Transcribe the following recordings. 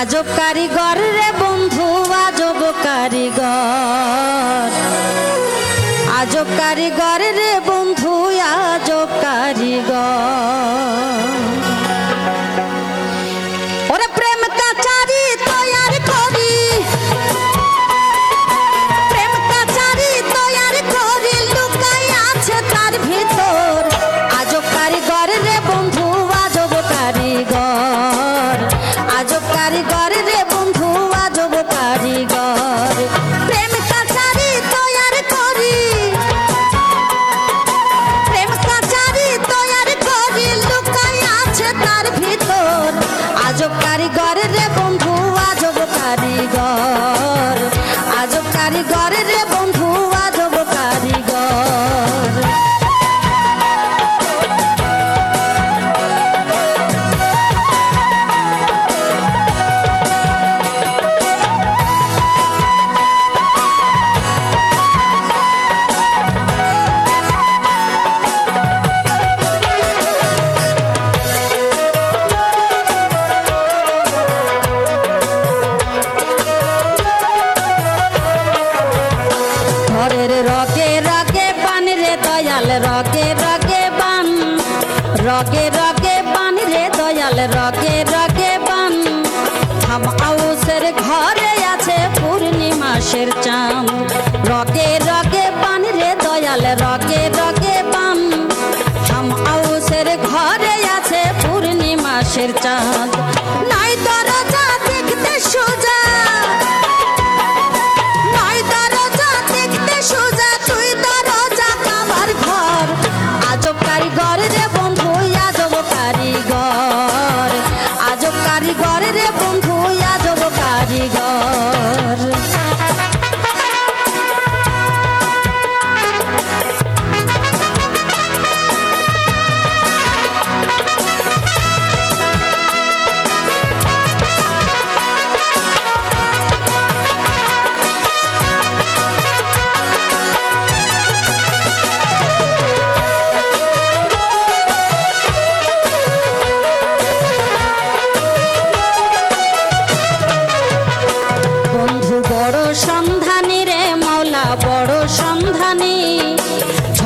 আজব কারিগর রে বন্ধু আজব কারিগর। আজব কারিগর রে বন্ধু আজব কারিগর। आज कारीगर रे আকাশের চাম। রগে রগে পান রে দয়াল রগে রগে পাম। ঘরে আছে পূর্ণিমাসের চাঁদ। নাই তোর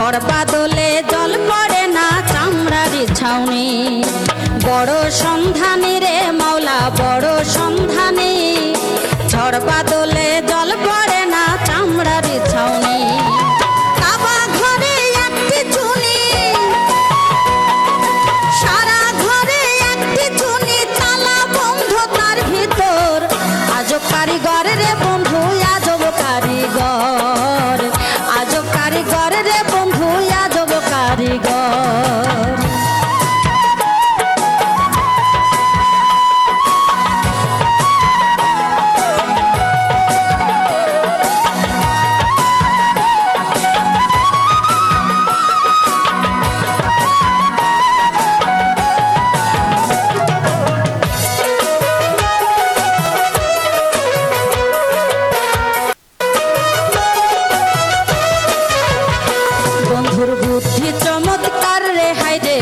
ঝড় বাদলে জল পড়ে না চামড়ার ছাউনি। বড় সন্ধানী রে মৌলা বড় সন্ধানী। ঝড়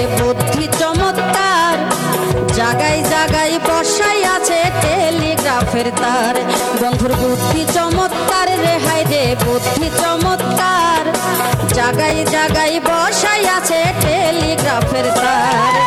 বুদ্ধি চমৎকার। জাগায় জাগায় বসাই আছে টেলিগ্রাফের তার। বন্ধুর বুদ্ধি চমৎকার রেহাই রে, বুদ্ধি চমৎকার। জাগায় জাগায় বসাই আছে টেলিগ্রাফের তার।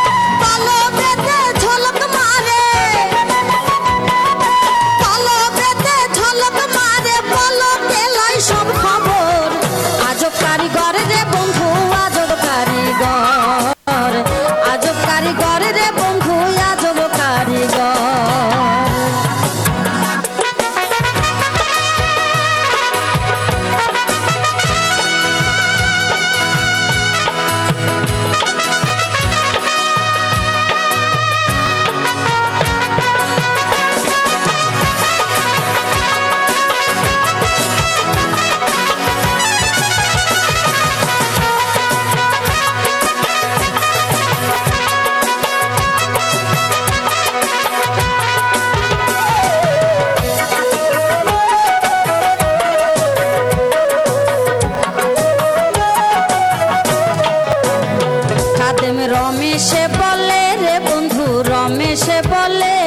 রমেশে বলে রে বন্ধু, রমেশে বলে।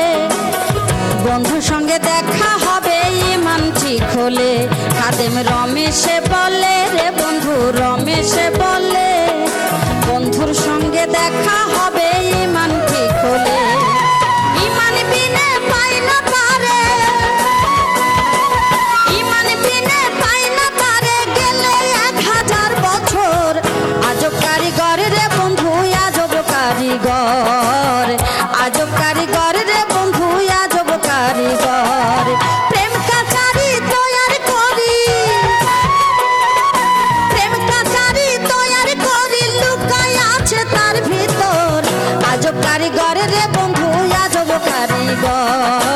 বন্ধু সঙ্গে দেখা হবে ইমান ঠিক হলে খাদেম রমেশে বলে রে বন্ধু, রমেশে বলে। বন্ধুর সঙ্গে দেখা হবে আজব কারিগর রে বন্ধু, আজব কারিগর। প্রেম কাচারি তৈয়ার করি। প্রেম কারিগর রে বন্ধু, আজব কারিগর।